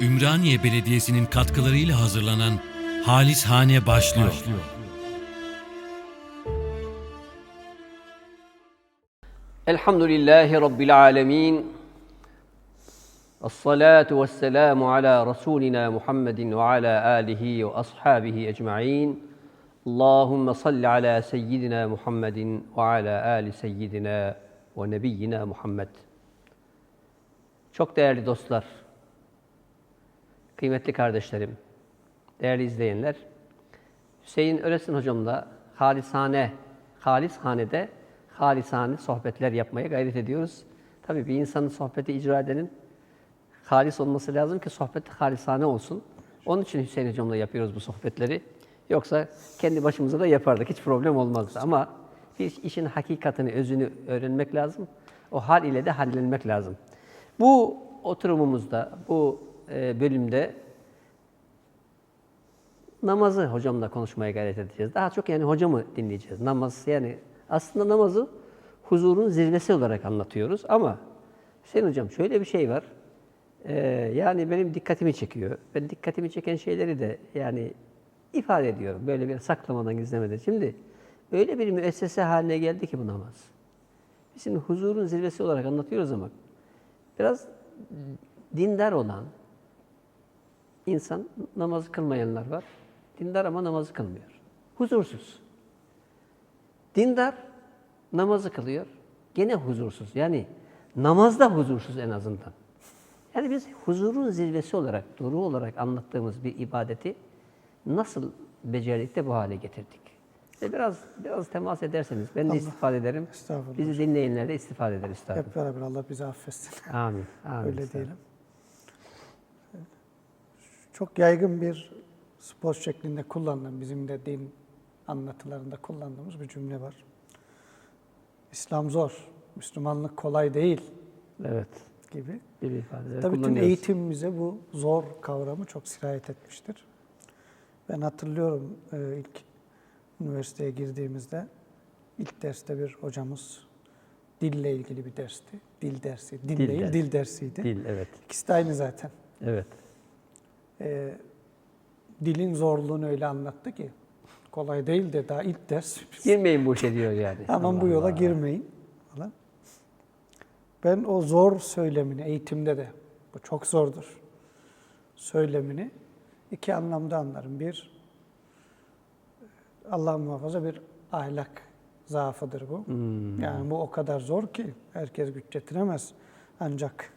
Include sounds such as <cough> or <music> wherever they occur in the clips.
Ümraniye Belediyesi'nin katkılarıyla hazırlanan Halis Hane başlıyor. başlıyor. Elhamdülillahi Rabbil alemin. Esselatu vesselamu ala Resulina Muhammedin ve ala alihi ve ashabihi ecma'in. Allahümme salli ala seyyidina Muhammedin ve ala ali seyyidina ve nebiyyina Muhammed. Çok değerli dostlar, kıymetli kardeşlerim, değerli izleyenler, Hüseyin Öresin hocamla halisane, halishanede halisane sohbetler yapmaya gayret ediyoruz. Tabii bir insanın sohbeti icra edenin halis olması lazım ki sohbet halisane olsun. Onun için Hüseyin hocamla yapıyoruz bu sohbetleri. Yoksa kendi başımıza da yapardık, hiç problem olmazdı. Ama bir işin hakikatini, özünü öğrenmek lazım. O hal ile de hallenmek lazım. Bu oturumumuzda, bu bölümde namazı hocamla konuşmaya gayret edeceğiz. Daha çok yani hocamı dinleyeceğiz. Namaz yani aslında namazı huzurun zirvesi olarak anlatıyoruz ama Hüseyin hocam şöyle bir şey var. Ee, yani benim dikkatimi çekiyor. Ben dikkatimi çeken şeyleri de yani ifade ediyorum. Böyle bir saklamadan gizlemeden. Şimdi öyle bir müessese haline geldi ki bu namaz. Biz şimdi huzurun zirvesi olarak anlatıyoruz ama biraz dindar olan, İnsan namazı kılmayanlar var. Dindar ama namazı kılmıyor. Huzursuz. Dindar namazı kılıyor. Gene huzursuz. Yani namazda huzursuz en azından. Yani biz huzurun zirvesi olarak, duru olarak anlattığımız bir ibadeti nasıl becerdik de bu hale getirdik? İşte biraz biraz temas ederseniz ben de istifade ederim. Bizi dinleyenler de istifade eder üstadım. Hep beraber Allah bizi affetsin. Amin. Amin. Öyle diyelim. Çok yaygın bir spor şeklinde kullanılan, bizim de din anlatılarında kullandığımız bir cümle var. İslam zor, Müslümanlık kolay değil Evet. gibi. Bir ifade. Tabii bütün eğitimimize bu zor kavramı çok sirayet etmiştir. Ben hatırlıyorum e, ilk üniversiteye girdiğimizde ilk derste bir hocamız dille ilgili bir dersti. Dil dersi. Dil, Dil değil, dersi. dil dersiydi. Dil, evet. İkisi de aynı zaten. Evet. E, dilin zorluğunu öyle anlattı ki kolay değil de daha ilk ders. Girmeyin bu işe diyor yani. Aman Allah bu yola Allah. girmeyin falan. Ben o zor söylemini eğitimde de bu çok zordur. Söylemini iki anlamda anlarım. Bir Allah muhafaza bir ahlak zaafıdır bu. Hmm. Yani bu o kadar zor ki herkes güç getiremez. Ancak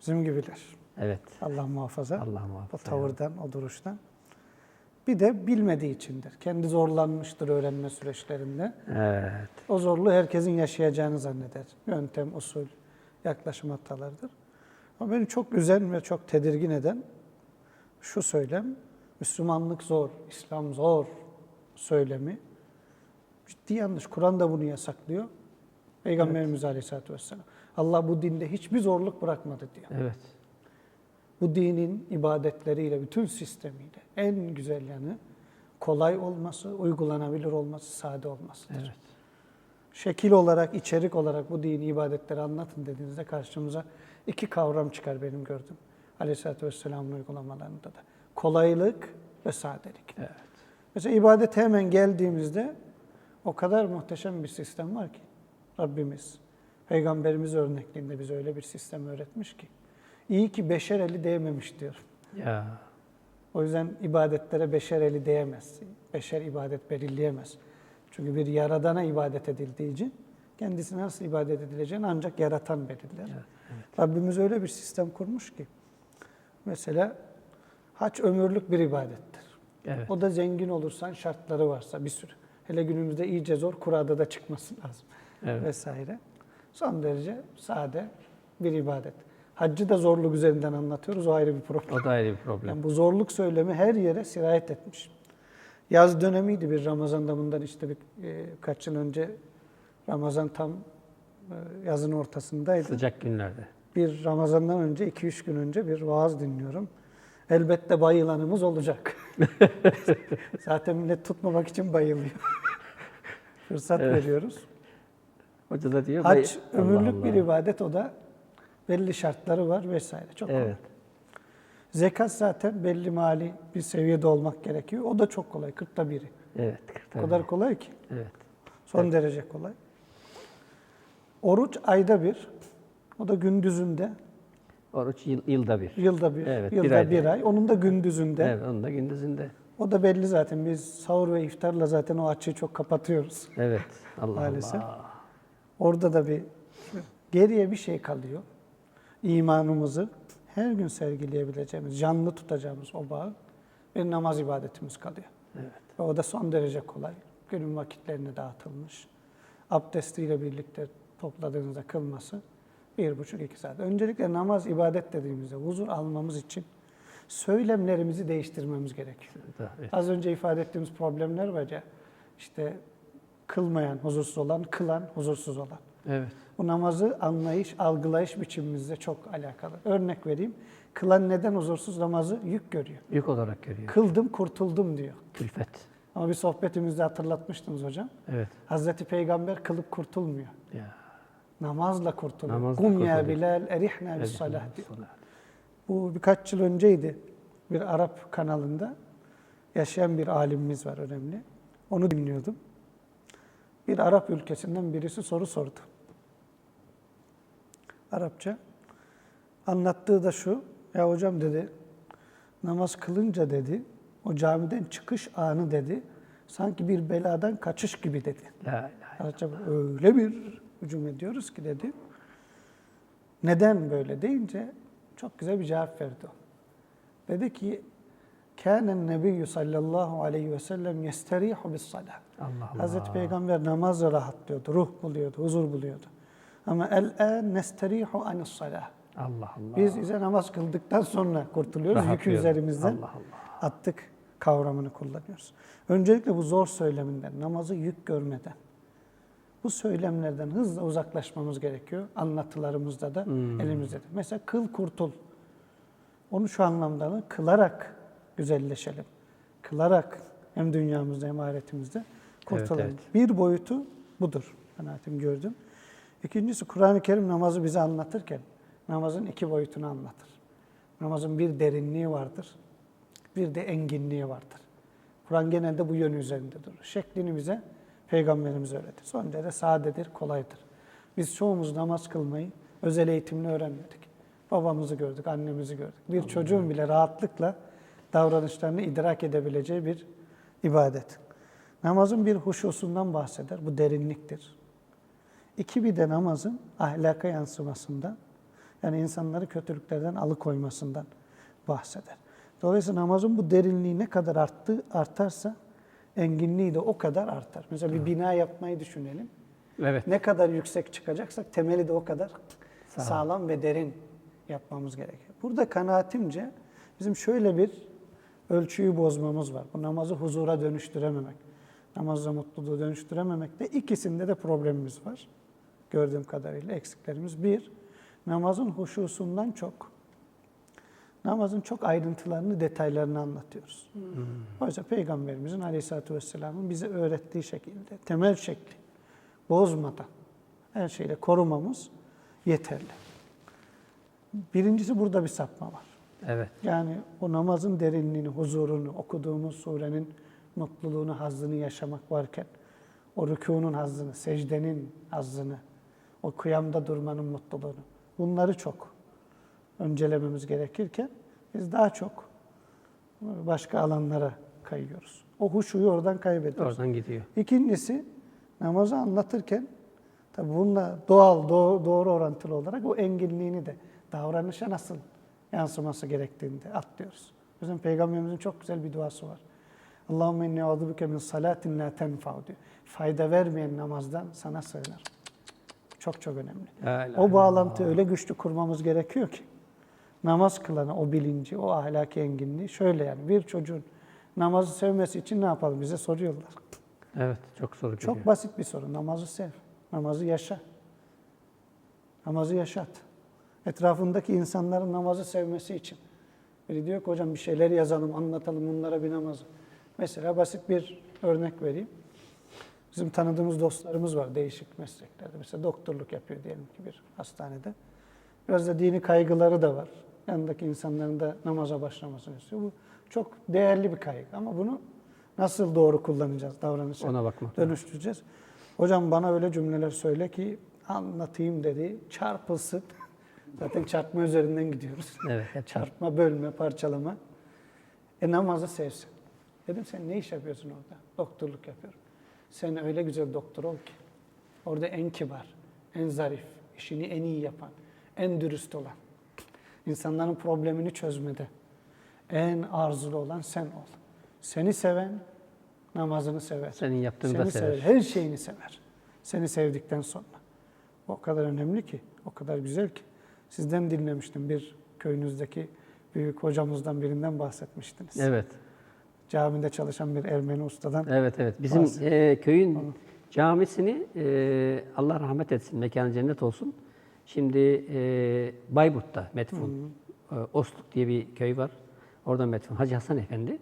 bizim gibiler. Evet. Allah muhafaza. Allah O muhafaza. tavırdan, o duruştan. Bir de bilmediği içindir. Kendi zorlanmıştır öğrenme süreçlerinde. Evet. O zorluğu herkesin yaşayacağını zanneder. Yöntem, usul, yaklaşım hatalarıdır. Ama beni çok üzen ve çok tedirgin eden şu söylem, Müslümanlık zor, İslam zor söylemi. Ciddi yanlış. Kur'an da bunu yasaklıyor. Peygamberimiz Aleyhisselatü Vesselam. Allah bu dinde hiçbir zorluk bırakmadı diyor. Evet. Bu dinin ibadetleriyle, bütün sistemiyle en güzel yanı kolay olması, uygulanabilir olması, sade olmasıdır. Evet. Şekil olarak, içerik olarak bu dini ibadetleri anlatın dediğinizde karşımıza iki kavram çıkar benim gördüğüm. Aleyhisselatü Vesselam'ın uygulamalarında da. Kolaylık ve sadelik. Evet. Mesela ibadete hemen geldiğimizde o kadar muhteşem bir sistem var ki Rabbimiz, Peygamberimiz örnekliğinde bize öyle bir sistem öğretmiş ki. İyi ki beşer eli değmemiş diyor. Ya. O yüzden ibadetlere beşer eli değemez. Beşer ibadet belirleyemez. Çünkü bir yaradana ibadet edildiği için kendisine nasıl ibadet edileceğini ancak yaratan belirler. Rabbimiz öyle bir sistem kurmuş ki. Mesela hac ömürlük bir ibadettir. Evet. O da zengin olursan şartları varsa bir sürü. Hele günümüzde iyice zor kurada da çıkması lazım Evet. vesaire. Son derece sade bir ibadet. Haccı da zorluk üzerinden anlatıyoruz. O ayrı bir problem. O da ayrı bir problem. Yani bu zorluk söylemi her yere sirayet etmiş. Yaz dönemiydi bir Ramazan'da bundan işte bir, e, kaç yıl önce Ramazan tam e, yazın ortasındaydı. Sıcak günlerde. Bir Ramazan'dan önce 2-3 gün önce bir vaaz dinliyorum. Elbette bayılanımız olacak. <laughs> Zaten millet tutmamak için bayılıyor. Fırsat veriyoruz. Hoca da diyor. Hac "Bay- ömürlük Allah bir Allah." ibadet o da belli şartları var vesaire. Çok Evet. Zekat zaten belli mali bir seviyede olmak gerekiyor. O da çok kolay. Kırkta biri. Evet. O kadar kolay ki. Evet. Son derece kolay. Oruç ayda bir. O da gündüzünde. Oruç yıl, yılda bir. Yılda bir. Evet, bir yılda ayda. bir ay. Onun da gündüzünde. Evet, onun da gündüzünde. O da belli zaten. Biz sahur ve iftarla zaten o açığı çok kapatıyoruz. Evet. Allah Maalesef. Allah. Orada da bir geriye bir şey kalıyor. İmanımızı her gün sergileyebileceğimiz, canlı tutacağımız o bağı bir namaz ibadetimiz kalıyor. Evet. Ve o da son derece kolay. Günün vakitlerine dağıtılmış. Abdestiyle birlikte topladığınızda kılması bir buçuk iki saat. Öncelikle namaz ibadet dediğimizde huzur almamız için söylemlerimizi değiştirmemiz gerekiyor. Evet. Az önce ifade ettiğimiz problemler var ya, işte kılmayan, huzursuz olan, kılan, huzursuz olan. Evet. Bu namazı anlayış, algılayış biçimimizle çok alakalı. Örnek vereyim. Kılan neden huzursuz namazı yük görüyor. Yük olarak görüyor. Kıldım, kurtuldum diyor. Külfet. Ama bir sohbetimizde hatırlatmıştınız hocam. Evet. Hazreti Peygamber kılıp kurtulmuyor. Ya. Namazla kurtuluyor. Namazla Kum ya kurtuluyor. Bilal erihna bis salah diyor. Bu birkaç yıl önceydi. Bir Arap kanalında yaşayan bir alimimiz var önemli. Onu dinliyordum. Bir Arap ülkesinden birisi soru sordu. Arapça. Anlattığı da şu. Ya hocam dedi, namaz kılınca dedi, o camiden çıkış anı dedi, sanki bir beladan kaçış gibi dedi. La ilahe. Arapça öyle bir hücum ediyoruz ki dedi. Neden böyle deyince çok güzel bir cevap verdi o. Dedi ki Kânen nebiyyü sallallahu aleyhi ve sellem yesterihu bis. Allah Allah. Hazreti Peygamber namazla rahatlıyordu, ruh buluyordu, huzur buluyordu. Ama el-en nesterihu anis salah. Allah Allah. Biz ise namaz kıldıktan sonra kurtuluyoruz. Yükü Rahatlıyoruz. üzerimizden Allah Allah. attık kavramını kullanıyoruz. Öncelikle bu zor söyleminden, namazı yük görmeden, bu söylemlerden hızla uzaklaşmamız gerekiyor. Anlatılarımızda da, Hmm. elimizde de. Mesela kıl kurtul. Onu şu anlamda mı? Kılarak güzelleşelim. Kılarak hem dünyamızda hem ahiretimizde kurtulalım. evet. Bir boyutu budur. Kanaatim gördüm. İkincisi Kur'an-ı Kerim namazı bize anlatırken namazın iki boyutunu anlatır. Namazın bir derinliği vardır, bir de enginliği vardır. Kur'an genelde bu yön üzerinde durur. Şeklini bize Peygamberimiz öğretir. Son derece sadedir, kolaydır. Biz çoğumuz namaz kılmayı özel eğitimle öğrenmedik. Babamızı gördük, annemizi gördük. Bir çocuğun bile rahatlıkla davranışlarını idrak edebileceği bir ibadet. Namazın bir huşusundan bahseder. Bu derinliktir. İki bir de namazın ahlaka yansımasından, yani insanları kötülüklerden alıkoymasından bahseder. Dolayısıyla namazın bu derinliği ne kadar arttı, artarsa enginliği de o kadar artar. Mesela bir bina yapmayı düşünelim. Evet. Ne kadar yüksek çıkacaksak temeli de o kadar Sağlam. sağlam ve derin yapmamız gerekiyor. Burada kanaatimce bizim şöyle bir ölçüyü bozmamız var. Bu namazı huzura dönüştürememek, namazla mutluluğu dönüştürememekte ikisinde de problemimiz var. Gördüğüm kadarıyla eksiklerimiz. Bir, namazın huşusundan çok, namazın çok ayrıntılarını, detaylarını anlatıyoruz. Oysa Peygamberimizin Aleyhisselatü Vesselam'ın bize öğrettiği şekilde, temel şekli bozmadan her şeyle korumamız yeterli. Birincisi burada bir sapma var. Evet. Yani o namazın derinliğini, huzurunu, okuduğumuz surenin mutluluğunu, hazzını yaşamak varken, o rükûnun hazzını, secdenin hazzını, o kıyamda durmanın mutluluğunu, bunları çok öncelememiz gerekirken biz daha çok başka alanlara kayıyoruz. O huşuyu oradan kaybediyoruz. Oradan gidiyor. İkincisi namazı anlatırken tabi bununla doğal, doğ- doğru orantılı olarak o enginliğini de davranışa nasıl yansıması gerektiğini de atlıyoruz. Yüzden Peygamberimizin çok güzel bir duası var. Allahümme inni a'udubike min salatin la tenfa'u diyor. Fayda vermeyen namazdan sana sığınır. Çok çok önemli. La ilahe O bağlantıyı öyle güçlü kurmamız gerekiyor ki namaz kılana o bilinci, o ahlaki enginliği şöyle yani bir çocuğun namazı sevmesi için ne yapalım bize soruyorlar. Evet. Çok soru geliyor. Çok basit bir soru. Namazı sev. Namazı yaşa. Namazı yaşat. Etrafındaki insanların namazı sevmesi için. Biri diyor ki hocam bir şeyler yazalım, anlatalım bunlara bir namazı. Mesela basit bir örnek vereyim. Bizim tanıdığımız dostlarımız var değişik mesleklerde. Mesela doktorluk yapıyor diyelim ki bir hastanede. Biraz da dini kaygıları da var. yanındaki insanların da namaza başlamasını istiyor. Bu çok değerli bir kaygı ama bunu nasıl doğru kullanacağız davranışa? Ona bakmak dönüştüreceğiz. Hocam bana öyle cümleler söyle ki anlatayım dedi. Çarpılsın. <laughs> Zaten çarpma üzerinden gidiyoruz. Evet, hep Çarpma, bölme, parçalama. E namazı sevsin. Dedim sen ne iş yapıyorsun orada? Doktorluk yapıyorum. Sen öyle güzel doktor ol ki. Orada en kibar, en zarif, işini en iyi yapan, en dürüst olan. insanların problemini çözmede en arzulu olan sen ol. Seni seven namazını sever. Senin yaptığını Seni da sever. Her şeyini sever. Seni sevdikten sonra. O kadar önemli ki, o kadar güzel ki. Sizden dinlemiştim bir köyünüzdeki büyük hocamızdan birinden bahsetmiştiniz. Evet. Camide çalışan bir Ermeni ustadan. Evet evet. Bizim e, köyün camisini e, Allah rahmet etsin, mekanı cennet olsun. Şimdi e, Bayburt'ta Metfun, e, Osluk diye bir köy var. Orada Metfun Hacı Hasan Efendi.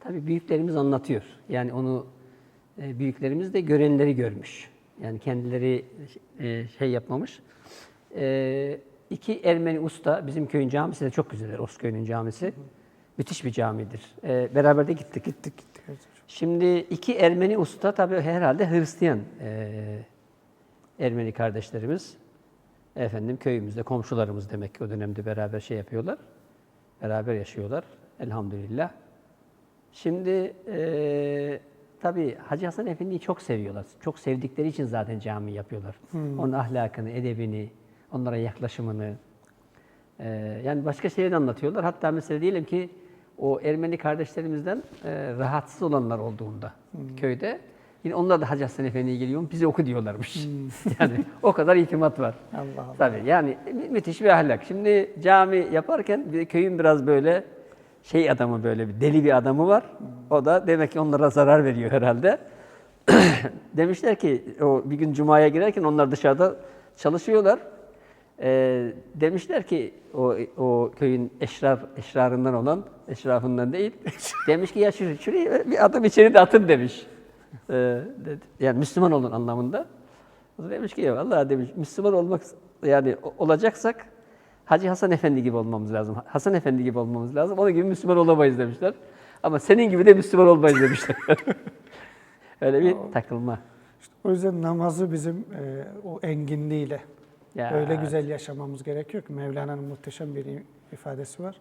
Tabii büyüklerimiz anlatıyor. Yani onu e, büyüklerimiz de görenleri görmüş. Yani kendileri e, şey yapmamış. E, iki Ermeni usta, bizim köyün camisi de çok güzeldir. Osköy'ün camisi. Müthiş bir camidir. E, beraber de gittik. Gittik gittik. Şimdi iki Ermeni usta tabii herhalde Hristiyan eee, Ermeni kardeşlerimiz. Efendim köyümüzde komşularımız demek ki o dönemde beraber şey yapıyorlar. Beraber yaşıyorlar elhamdülillah. Şimdi eee tabii Hacı Hasan Efendi'yi çok seviyorlar. Çok sevdikleri için zaten cami yapıyorlar. Onun ahlakını, edebini, onlara yaklaşımını, ee, yani başka şeyler de anlatıyorlar. Hatta mesela diyelim ki o Ermeni kardeşlerimizden e, rahatsız olanlar olduğunda köyde yine onlar da Hacı Hasan Efendi'ye geliyor bize oku diyorlarmış. <laughs> yani o kadar itimat var. <laughs> Allah Allah. Tabii yani mü- müthiş bir ahlak. Şimdi cami yaparken bir köyün biraz böyle şey adamı böyle bir deli bir adamı var. O da demek ki onlara zarar veriyor herhalde. <clears throat> Demişler ki o bir gün cumaya girerken onlar dışarıda çalışıyorlar. Ee, demişler ki o, o köyün eşraf eşrarından olan eşrafından değil. <laughs> demiş ki ya şuraya, şuraya bir adım içeri de atın demiş. Ee, dedi. yani Müslüman olun anlamında. O da demiş ki ya vallahi demiş Müslüman olmak yani olacaksak Hacı Hasan Efendi gibi olmamız lazım. Hasan Efendi gibi olmamız lazım. Onun gibi Müslüman olamayız demişler. Ama senin gibi de Müslüman olmayız demişler. <laughs> Öyle bir takılma. İşte o yüzden namazı bizim e, o enginliğiyle Ya, öyle güzel yaşamamız gerekiyor ki Mevlana'nın muhteşem bir ifadesi var.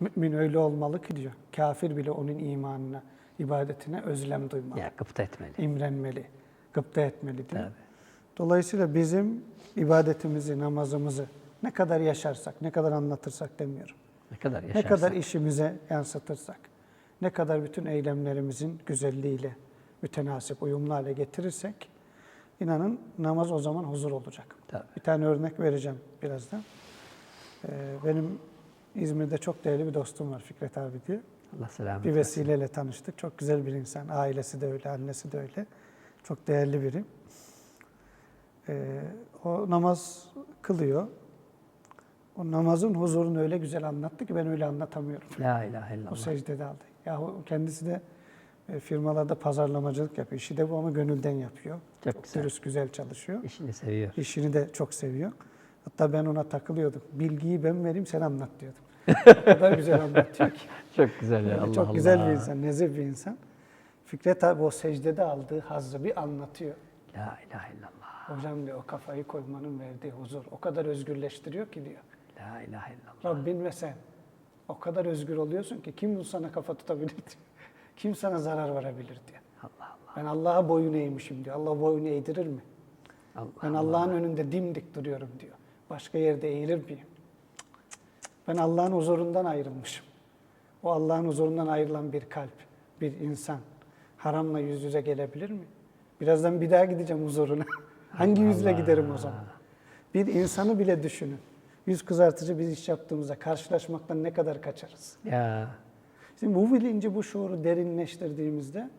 Mümin öyle olmalı ki diyor. Kafir bile onun imanına, ibadetine özlem duymalı. Ya gıpta etmeli. imrenmeli, gıpta etmeli diyor. Tabii. Dolayısıyla bizim ibadetimizi, namazımızı ne kadar yaşarsak, ne kadar anlatırsak demiyorum. Ne kadar Ne yaşarsak. kadar işimize yansıtırsak, ne kadar bütün eylemlerimizin güzelliğiyle mütenasip, uyumlu hale getirirsek, inanın namaz o zaman huzur olacak. Tabii. Bir tane örnek vereceğim birazdan. Ee, benim İzmir'de çok değerli bir dostum var Fikret abi diye. Allah selamet Bir versin. vesileyle tanıştık. Çok güzel bir insan. Ailesi de öyle, annesi de öyle. Çok değerli biri. Ee, o namaz kılıyor. O namazın huzurunu öyle güzel anlattı ki ben öyle anlatamıyorum. La ilahe O illallah. secdede aldı. Ya kendisi de e, firmalarda pazarlamacılık yapıyor. İşi de bu ama gönülden yapıyor. Çok güzel. Dürüst, güzel çalışıyor. İşini seviyor. İşini de çok seviyor. Hatta ben ona takılıyordum. Bilgiyi ben vereyim sen anlat diyordum. <laughs> o kadar güzel anlatıyor ki. Çok güzel ya. Yani Allah çok Allah. güzel bir insan, nezih bir insan. Fikret abi o secdede aldığı hazzı bir anlatıyor. La ilahe illallah. Hocam diyor o kafayı koymanın verdiği huzur o kadar özgürleştiriyor ki diyor. La ilahe illallah. Rabbin ve sen o kadar özgür oluyorsun ki kim bu sana kafa tutabilir diyor. Kim sana zarar verebilir diyor. Allah Allah. Ben Allah'a boyun eğmişim diyor. Allah boyunu eğdirir mi? Allah Ben Allah'ın önünde dimdik duruyorum diyor. Başka yerde eğilir miyim? Ben Allah'ın huzurundan ayrılmışım. O Allah'ın huzurundan ayrılan bir kalp, bir insan haramla yüz yüze gelebilir mi? Birazdan bir daha gideceğim huzuruna. <laughs> Hangi yüzle giderim o zaman? Bir insanı bile düşünün. Yüz kızartıcı bir iş yaptığımızda karşılaşmaktan ne kadar kaçarız? Ya Şimdi bu bilinci, bu şuuru derinleştirdiğimizde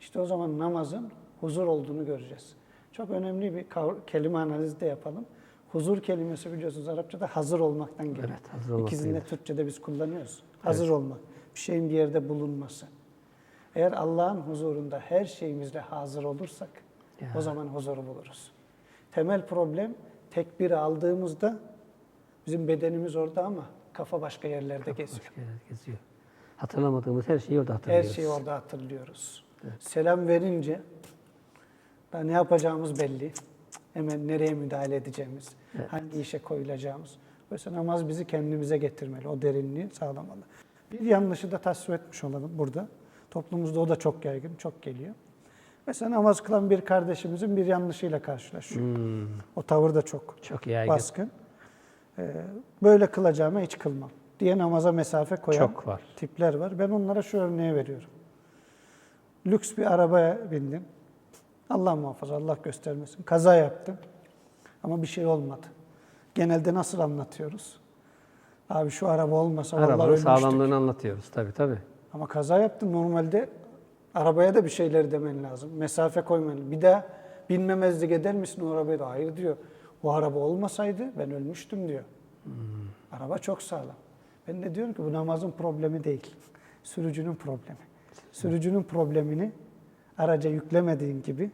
işte o zaman namazın huzur olduğunu göreceğiz. Çok önemli bir kelime analizi de yapalım. Huzur kelimesi biliyorsunuz Arapçada hazır olmaktan geliyor. Evet, hazır olmak İkisini de gelir. Türkçe'de biz kullanıyoruz. Hazır olmak. Bir şeyin bir yerde bulunması. Eğer Allah'ın huzurunda her şeyimizle hazır olursak Ya. o zaman huzuru buluruz. Temel problem tekbiri aldığımızda bizim bedenimiz orada ama kafa başka yerlerde geziyor. Başka yerde geziyor. Hatırlamadığımız her şeyi orada Her hatırlıyoruz. şeyi orada hatırlıyoruz. Selam verince da ne yapacağımız belli. Hemen nereye müdahale edeceğimiz, hangi işe koyulacağımız. Oysa namaz bizi kendimize getirmeli, o derinliği sağlamalı. Bir yanlışı da tasvir etmiş olalım burada. Toplumumuzda o da çok yaygın, çok geliyor. Mesela namaz kılan bir kardeşimizin bir yanlışıyla karşılaşıyor. O tavır da çok Çok yaygın. baskın. Ee, böyle kılacağıma hiç kılmam diye namaza mesafe koyan Çok var. tipler var. Ben onlara şu örneği veriyorum. Lüks bir arabaya bindim. Allah muhafaza, Allah göstermesin. Kaza yaptım. Ama bir şey olmadı. Genelde nasıl anlatıyoruz? Abi şu araba olmasa vallahi Arabanın ölmüştük. sağlamlığını anlatıyoruz tabii tabii. Ama kaza yaptın normalde arabaya da bir şeyler demen lazım. Mesafe koyman. Bir daha binmemezlik eder misin o arabaya da? Hayır diyor. O araba olmasaydı ben ölmüştüm diyor. Araba çok sağlam. Ben de diyorum ki bu namazın problemi değil. Sürücünün problemi. Sürücünün problemini araca yüklemediğin gibi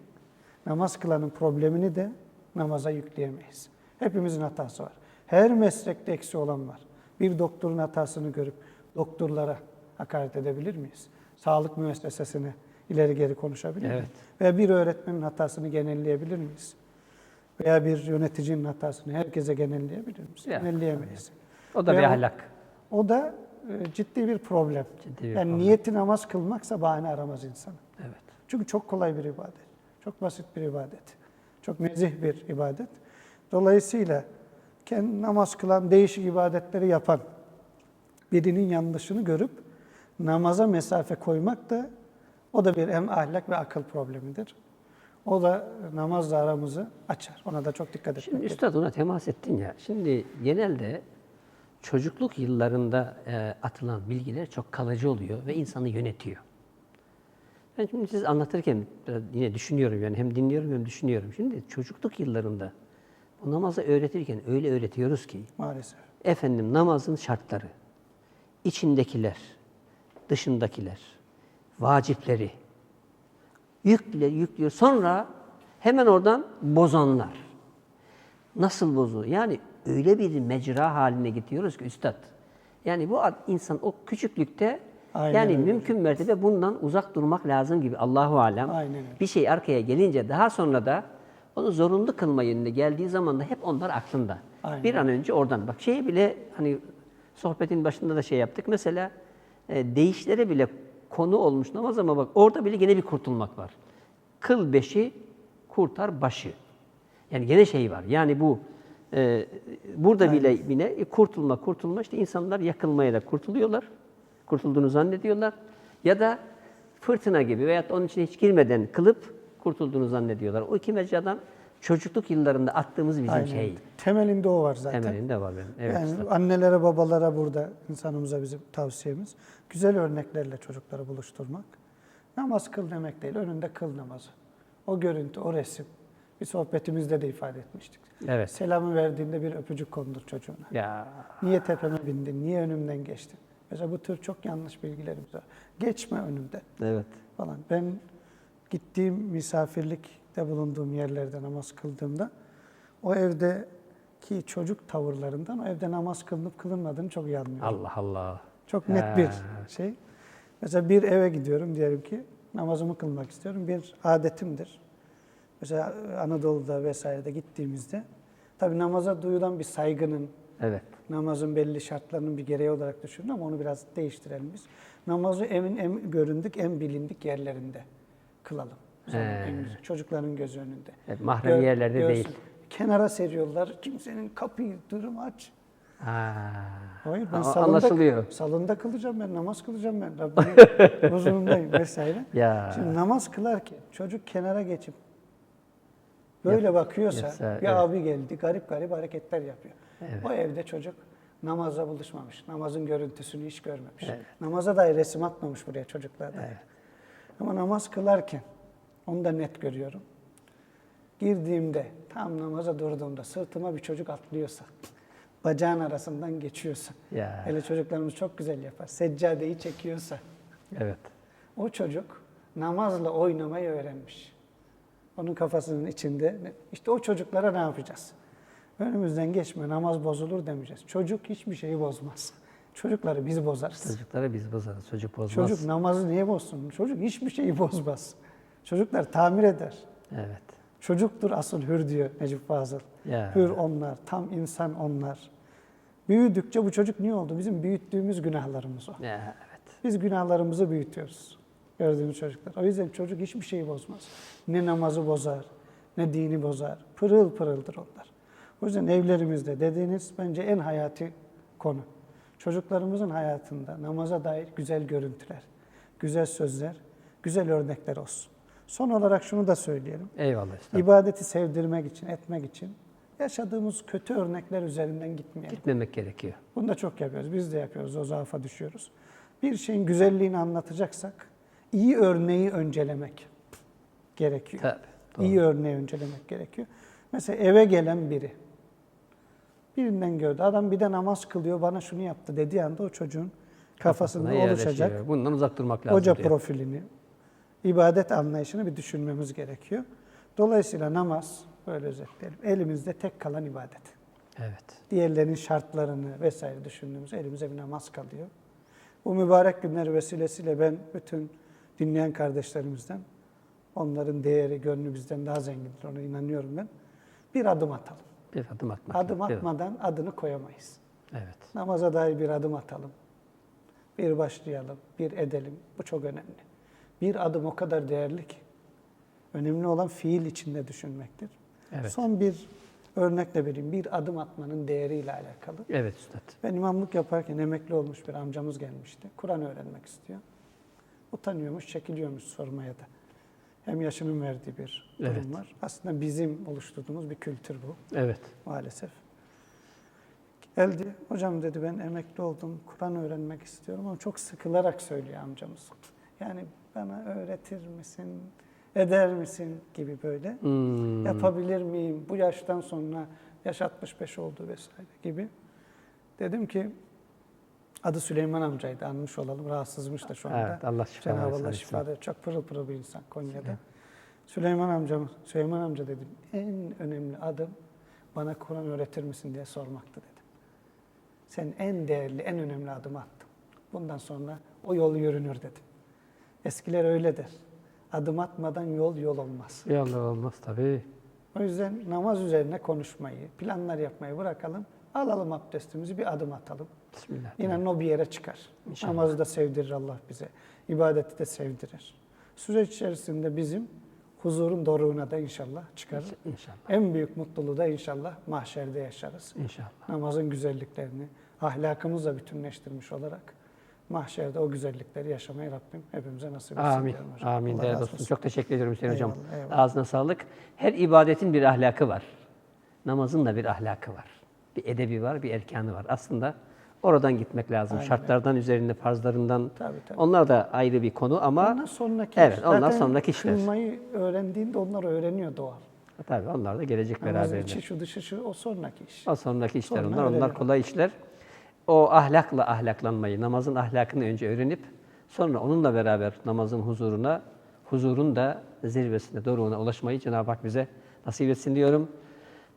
namaz kılanın problemini de namaza yükleyemeyiz. Hepimizin hatası var. Her meslekte eksi olan var. Bir doktorun hatasını görüp doktorlara hakaret edebilir miyiz? Sağlık müessesesine ileri geri konuşabilir miyiz? Evet. Veya bir öğretmenin hatasını genelleyebilir miyiz? Veya bir yöneticinin hatasını herkese genelleyebilir miyiz? Ya, Genelleyemeyiz. O da bir Veya ahlak. O da e, ciddi bir problem. Ciddi bir yani problem. niyeti namaz kılmaksa bahane aramaz insan. Evet. Çünkü çok kolay bir ibadet. Çok basit bir ibadet. Çok nezih bir ibadet. Dolayısıyla kendi namaz kılan, değişik ibadetleri yapan birinin yanlışını görüp namaza mesafe koymak da o da bir hem ahlak ve akıl problemidir. O da namazla aramızı açar. Ona da çok dikkat etmek Şimdi üstad ona temas ettin ya. Şimdi genelde çocukluk yıllarında e, atılan bilgiler çok kalıcı oluyor ve insanı yönetiyor. Ben şimdi siz anlatırken yine düşünüyorum yani hem dinliyorum hem düşünüyorum. Şimdi çocukluk yıllarında bu namazı öğretirken öyle öğretiyoruz ki Maalesef. efendim namazın şartları, içindekiler, dışındakiler, vacipleri yüklüyor, yüklüyor. Sonra hemen oradan bozanlar. Nasıl bozuyor? Yani öyle bir mecra haline getiriyoruz ki üstad. Yani bu insan o küçüklükte Aynen yani öyle. mümkün mertebe bundan uzak durmak lazım gibi Allahu alem. Aynen. Bir şey arkaya gelince daha sonra da onu zorunlu kılma yönünde geldiği zaman da hep onlar aklında. Aynen. Bir an önce oradan bak şeye bile hani sohbetin başında da şey yaptık. Mesela e, değişlere bile konu olmuş namaz ama bak orada bile gene bir kurtulmak var. Kıl beşi, kurtar başı. Yani gene şey var. Yani bu e, burada bile yine kurtulma kurtulma işte insanlar yakılmaya da kurtuluyorlar. Kurtulduğunu zannediyorlar. Ya da fırtına gibi veyahut onun içine hiç girmeden kılıp kurtulduğunu zannediyorlar. O iki mecradan çocukluk yıllarında attığımız bizim Aynen. şey. Temelinde o var zaten. Temelinde var benim. Evet. yani üstad. annelere, babalara burada insanımıza bizim tavsiyemiz güzel örneklerle çocukları buluşturmak. Namaz kıl demek değil, önünde kıl namazı. O görüntü, o resim. Bir sohbetimizde de ifade etmiştik. Evet. Selamı verdiğinde bir öpücük kondur çocuğuna. Ya Niye tepeme bindin, niye önümden geçtin? Mesela bu tür çok yanlış bilgilerimiz var. Geçme önümden evet. falan. Ben gittiğim misafirlikte bulunduğum yerlerde namaz kıldığımda o evdeki çocuk tavırlarından o evde namaz kılınıp kılınmadığını çok iyi anlıyorum. Allah Allah. Çok net Ha. bir şey. Mesela bir eve gidiyorum diyelim ki namazımı kılmak istiyorum. Bir adetimdir. Mesela Anadolu'da vesairede gittiğimizde tabii namaza duyulan bir saygının Evet. namazın belli şartlarının bir gereği olarak düşünün ama onu biraz değiştirelim biz. Namazı en, en göründük, en bilindik yerlerinde kılalım. Güzel, çocukların gözü önünde. Evet, mahrem yerlerde değil. Kenara seriyorlar. Kimsenin kapıyı, durum aç. Ha. Hayır ben salonda, Anlaşılıyor. salonda kılacağım ben, namaz kılacağım ben. <laughs> Rabbimin huzurundayım vesaire. Ya. Şimdi namaz kılarken çocuk kenara geçip böyle bakıyorsa, yapsa, bir evet. abi geldi garip garip hareketler yapıyor. O evde çocuk namazla buluşmamış. Namazın görüntüsünü hiç görmemiş. Namaza dair resim atmamış buraya çocuklar da. Ama namaz kılarken onu da net görüyorum. Girdiğimde, tam namaza durduğumda sırtıma bir çocuk atlıyorsa, <laughs> bacağın arasından geçiyorsa, Ya. hele çocuklarımız çok güzel yapar, seccadeyi çekiyorsa, Evet. o çocuk namazla oynamayı öğrenmiş. Onun kafasının içinde, işte o çocuklara ne yapacağız? Önümüzden geçme, namaz bozulur demeyeceğiz. Çocuk hiçbir şeyi bozmaz. Çocukları biz bozarız. Çocukları biz bozarız. Çocuk bozmaz. Çocuk namazı niye bozsun? Çocuk hiçbir şeyi bozmaz. Çocuklar tamir eder. Evet. Çocuktur asıl hür diyor Necip Fazıl. Ya. Hür onlar, tam insan onlar. Büyüdükçe bu çocuk niye oldu? Bizim büyüttüğümüz günahlarımız o. Ya, evet. Biz günahlarımızı büyütüyoruz. Gördüğümüz çocuklar. O yüzden çocuk hiçbir şeyi bozmaz. Ne namazı bozar, ne dini bozar. Pırıl pırıldır onlar. O yüzden evlerimizde dediğiniz bence en hayati konu. Çocuklarımızın hayatında namaza dair güzel görüntüler, güzel sözler, güzel örnekler olsun. Son olarak şunu da söyleyelim. Eyvallah. Üstad. İbadeti sevdirmek için, etmek için yaşadığımız kötü örnekler üzerinden gitmeyelim. Gitmemek gerekiyor. Bunu da çok yapıyoruz. Biz de yapıyoruz. O zaafa düşüyoruz. Bir şeyin güzelliğini anlatacaksak iyi örneği öncelemek gerekiyor. Tabii. doğru. İyi örneği öncelemek gerekiyor. Mesela eve gelen biri birinden gördü. Adam bir de namaz kılıyor bana şunu yaptı dediği anda o çocuğun kafasında Kafasına oluşacak. Bundan uzak durmak lazım. hoca profilini, ibadet anlayışını bir düşünmemiz gerekiyor. Dolayısıyla namaz, böyle özetleyelim, elimizde tek kalan ibadet. Evet. Diğerlerinin şartlarını vesaire düşündüğümüz elimize bir namaz kalıyor. Bu mübarek günler vesilesiyle ben bütün dinleyen kardeşlerimizden, onların değeri, gönlü bizden daha zengindir, ona inanıyorum ben. Bir adım atalım. Bir adım atmak. Adım atmadan adını koyamayız. Evet. Namaza dair bir adım atalım. Bir başlayalım, bir edelim. Bu çok önemli. Bir adım o kadar değerli ki. Önemli olan fiil içinde düşünmektir. Evet. Son bir örnekle vereyim. Bir adım atmanın değeriyle alakalı. Evet Üstad. Ben imamlık yaparken emekli olmuş bir amcamız gelmişti. Kur'an öğrenmek istiyor. Utanıyormuş, çekiliyormuş sormaya da. Hem yaşının verdiği bir durum Evet. var. Aslında bizim oluşturduğumuz bir kültür bu Evet. maalesef. Geldi, hocam dedi ben emekli oldum, Kur'an öğrenmek istiyorum ama çok sıkılarak söylüyor amcamız. Yani bana öğretir misin, eder misin gibi böyle. Hmm. Yapabilir miyim bu yaştan sonra, yaş 65 oldu vesaire gibi. Dedim ki, adı Süleyman amcaydı, anmış olalım, rahatsızmış da şu anda. Evet, Allah şifa Cenab-ı Allah şifa verir. Çok pırıl pırıl bir insan Konya'da. Süleyman amcam, Süleyman amca dedim, en önemli adım bana Kur'an öğretir misin diye sormaktı dedim. Sen en değerli, en önemli adımı attın. Bundan sonra o yol yürünür dedim. Eskiler öyle der. Adım atmadan yol yol olmaz. Yallah olmaz tabii. O yüzden namaz üzerine konuşmayı, planlar yapmayı bırakalım. Alalım abdestimizi, bir adım atalım. Bismillah. İnanın o bir yere çıkar. İnşallah. Namazı da sevdirir Allah bize. ibadeti de sevdirir. Süreç içerisinde bizim huzurun doruğuna da inşallah çıkarır. İnşallah. En büyük mutluluğu da inşallah mahşerde yaşarız. İnşallah. Namazın güzelliklerini ahlakımızla bütünleştirmiş olarak mahşerde o güzellikleri yaşamayı Rabbim hepimize nasip etsin Amin. hocam. Amin değerli dostum. Çok teşekkür ediyorum Hüseyin Hocam. Eyvallah, eyvallah. Ağzına sağlık. Her ibadetin bir ahlakı var. Namazın da bir ahlakı var. Bir edebi var, bir erkanı var. Aslında oradan gitmek lazım. Aynen. Şartlardan üzerinde, farzlarından. Tabii, tabii. Onlar da ayrı bir konu ama Ondan sonraki Evet, onlar Zaten sonraki işler. Kılmayı öğrendiğinde onlar öğreniyor doğal. tabii onlar da gelecek Namazın beraberinde. içi şu dışı şu o sonraki iş. O sonraki işler Sonra onlar. Onlar öğreniyor. kolay işler. O ahlakla ahlaklanmayı, namazın ahlakını önce öğrenip sonra onunla beraber namazın huzuruna, huzurun da zirvesine, doruğuna ulaşmayı Cenab-ı Hak bize nasip etsin diyorum.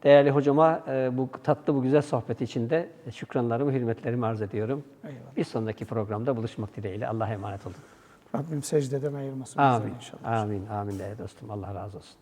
Değerli hocama e, bu tatlı, bu güzel sohbet için de şükranlarımı, hürmetlerimi arz ediyorum. Eyvallah. Bir sonraki programda buluşmak dileğiyle. Allah'a emanet olun. Rabbim secdeden ayırmasın. Amin. Inşallah. Amin. Amin değerli dostum. Allah razı olsun.